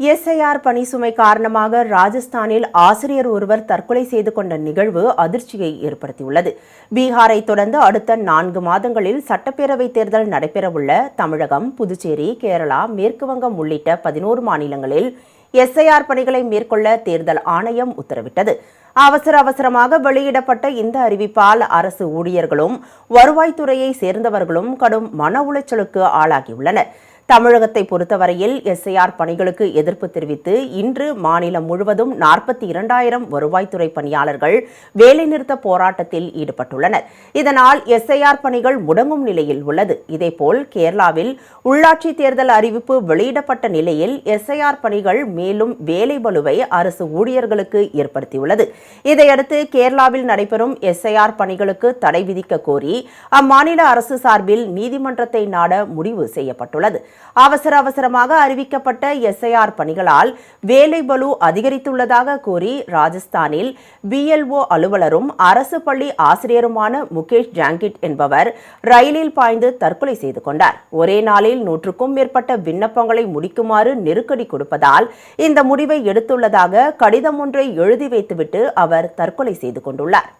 SIR பணி சுமை காரணமாக ராஜஸ்தானில் ஆசிரியர் ஒருவர் தற்கொலை செய்து கொண்ட நிகழ்வு அதிர்ச்சியை ஏற்படுத்தியுள்ளது. பீகாரை தொடர்ந்து அடுத்த நான்கு மாதங்களில் சட்டப்பேரவைத் தேர்தல் நடைபெறவுள்ள தமிழகம் புதுச்சேரி கேரளா மேற்குவங்கம் உள்ளிட்ட பதினோரு மாநிலங்களில் எஸ்ஐஆர் பணிகளை மேற்கொள்ள தேர்தல் ஆணையம் உத்தரவிட்டது. அவசர அவசரமாக வெளியிடப்பட்ட இந்த அறிவிப்பால் அரசு ஊழியர்களும் வருவாய்த்துறையை சேர்ந்தவர்களும் கடும் மன உளைச்சலுக்கு ஆளாகியுள்ளனர். தமிழகத்தை பொறுத்தவரையில் எஸ்ஐஆர் பணிகளுக்கு எதிர்ப்பு தெரிவித்து இன்று மாநிலம் முழுவதும் நாற்பத்தி இரண்டாயிரம் வருவாய்த்துறை பணியாளர்கள் வேலைநிறுத்த போராட்டத்தில் ஈடுபட்டுள்ளனர். இதனால் எஸ்ஐஆர் பணிகள் முடங்கும் நிலையில் உள்ளது. இதேபோல் கேரளாவில் உள்ளாட்சி தேர்தல் அறிவிப்பு வெளியிடப்பட்ட நிலையில் எஸ்ஐஆர் பணிகள் மேலும் வேலை பலுவை அரசு ஊழியர்களுக்கு ஏற்படுத்தியுள்ளது. இதையடுத்து கேரளாவில் நடைபெறும் எஸ்ஐஆர் பணிகளுக்கு தடை விதிக்க கோரி அம்மாநில அரசு சார்பில் நீதிமன்றத்தை நாட முடிவு செய்யப்பட்டுள்ளது. அவசர அவசரமாக அறிவிக்கப்பட்ட எஸ்ஐஆர் பணிகளால் வேலை பலு அதிகரித்துள்ளதாக கூறி ராஜஸ்தானில் பிஎல்ஓ அலுவலரும் அரசு பள்ளி ஆசிரியருமான முகேஷ் ஜாங்கிட் என்பவர் ரயிலில் பாய்ந்து தற்கொலை செய்து கொண்டார். ஒரே நாளில் நூற்றுக்கும் மேற்பட்ட விண்ணப்பங்களை முடிக்குமாறு நெருக்கடி கொடுப்பதால் இந்த முடிவை எடுத்துள்ளதாக கடிதம் ஒன்றை எழுதி வைத்துவிட்டு அவர் தற்கொலை செய்து கொண்டுள்ளார்.